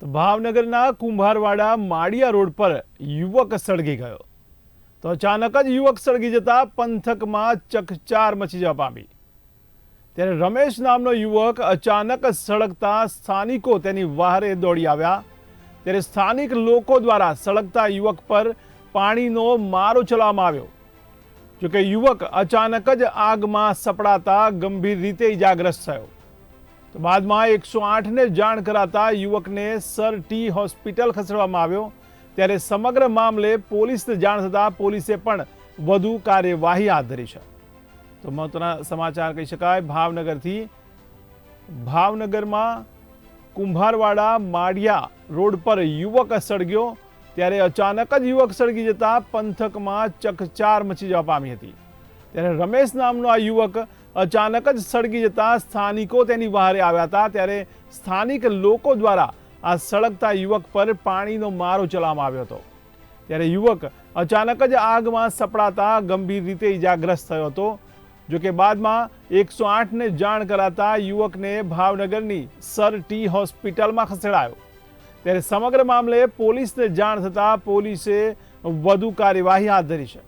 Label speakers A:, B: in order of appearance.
A: તો ભાવનગરના કુંભારવાડા માળિયા રોડ પર યુવક સળગી ગયો. તો અચાનક જ યુવક સળગી જતા પંથકમાં ચકચાર મચી જવા પામી. ત્યારે રમેશ નામનો યુવક અચાનક સળગતા સ્થાનિકો તેની વહારે દોડી આવ્યા. ત્યારે સ્થાનિક લોકો દ્વારા સળગતા યુવક પર પાણીનો મારો ચલાવવામાં આવ્યો. જોકે યુવક અચાનક જ આગમાં સપડાતા ગંભીર રીતે ઇજાગ્રસ્ત થયો. તો બાદમાં એકસો આઠને જાણ કરાતા યુવકને સર ટી હોસ્પિટલ ખસેડવામાં આવ્યો. ત્યારે સમગ્ર મામલે પોલીસને જાણ થતાં પોલીસે પણ વધુ કાર્યવાહી હાથ ધરી છે. તો મહત્વના સમાચાર કહી શકાય, ભાવનગરથી ભાવનગરમાં કુંભારવાડા માળિયા રોડ પર યુવક સળગ્યો. ત્યારે અચાનક જ યુવક સળગી જતા પંથકમાં ચકચાર મચી જવા પામી હતી. ત્યારે રમેશ નામનો આ યુવક અચાનક જ સળગી જતા સ્થાનિકો તેની બહારે આવ્યા હતા. ત્યારે સ્થાનિક લોકો દ્વારા આ સળગતા યુવક પર પાણીનો મારો ચલાવવામાં આવ્યો હતો. ત્યારે યુવક અચાનક જ આગમાં સપડાતા ગંભીર રીતે ઇજાગ્રસ્ત થયો હતો. જોકે બાદમાં એકસો આઠને જાણ કરાતા યુવકને ભાવનગરની સર ટી હોસ્પિટલમાં ખસેડાયો. ત્યારે સમગ્ર મામલે પોલીસને જાણ થતાં પોલીસે વધુ કાર્યવાહી હાથ ધરી છે.